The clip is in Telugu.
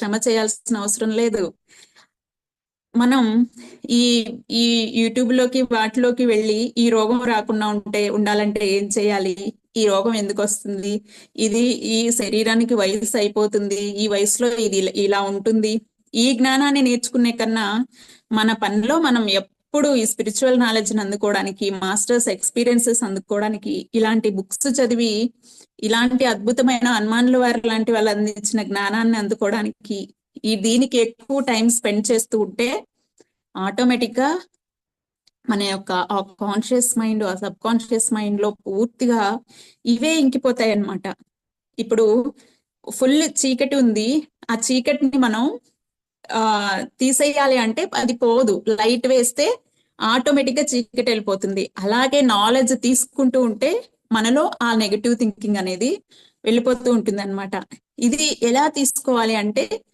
శ్రమ చేయాల్సిన అవసరం లేదు. మనం ఈ ఈ యూట్యూబ్లోకి వాటిలోకి వెళ్ళి ఈ రోగం రాకుండా ఉంటే ఉండాలంటే ఏం చేయాలి? ఈ రోగం ఎందుకు వస్తుంది? ఇది ఈ శరీరానికి వయసు అయిపోతుంది. ఈ వయసులో ఇది ఇలా- ఇలా ఉంటుంది. ఈ జ్ఞానాన్ని నేర్చుకునే కన్నా మన పనిలో మనం ఎప్పుడు ఈ స్పిరిచువల్ నాలెడ్జ్ అందుకోవడానికి మాస్టర్స్ ఎక్స్పీరియన్సెస్ అందుకోవడానికి ఇలాంటి బుక్స్ చదివి ఇలాంటి అద్భుతమైన హనుమాన్ల వారి లాంటి వాళ్ళు అందించిన జ్ఞానాన్ని అందుకోవడానికి ఈ దీనికి ఎక్కువ టైం స్పెండ్ చేస్తూ ఉంటే ఆటోమేటిక్గా మన యొక్క ఆ కాన్షియస్ మైండ్ ఆ సబ్ కాన్షియస్ మైండ్లో పూర్తిగా ఇవే ఇంకిపోతాయి అన్నమాట ఇప్పుడు ఫుల్ చీకటి ఉంది. ఆ చీకటిని మనం ఆ తీసేయాలి అంటే అది పోదు. లైట్ వేస్తే ఆటోమేటిక్గా చీకటి వెళ్ళిపోతుంది అలాగే నాలెడ్జ్ తీసుకుంటూ ఉంటే మనలో ఆ నెగటివ్ థింకింగ్ అనేది వెళ్ళిపోతూ ఉంటుంది అనమాట ఇది ఎలా తీసుకోవాలి అంటే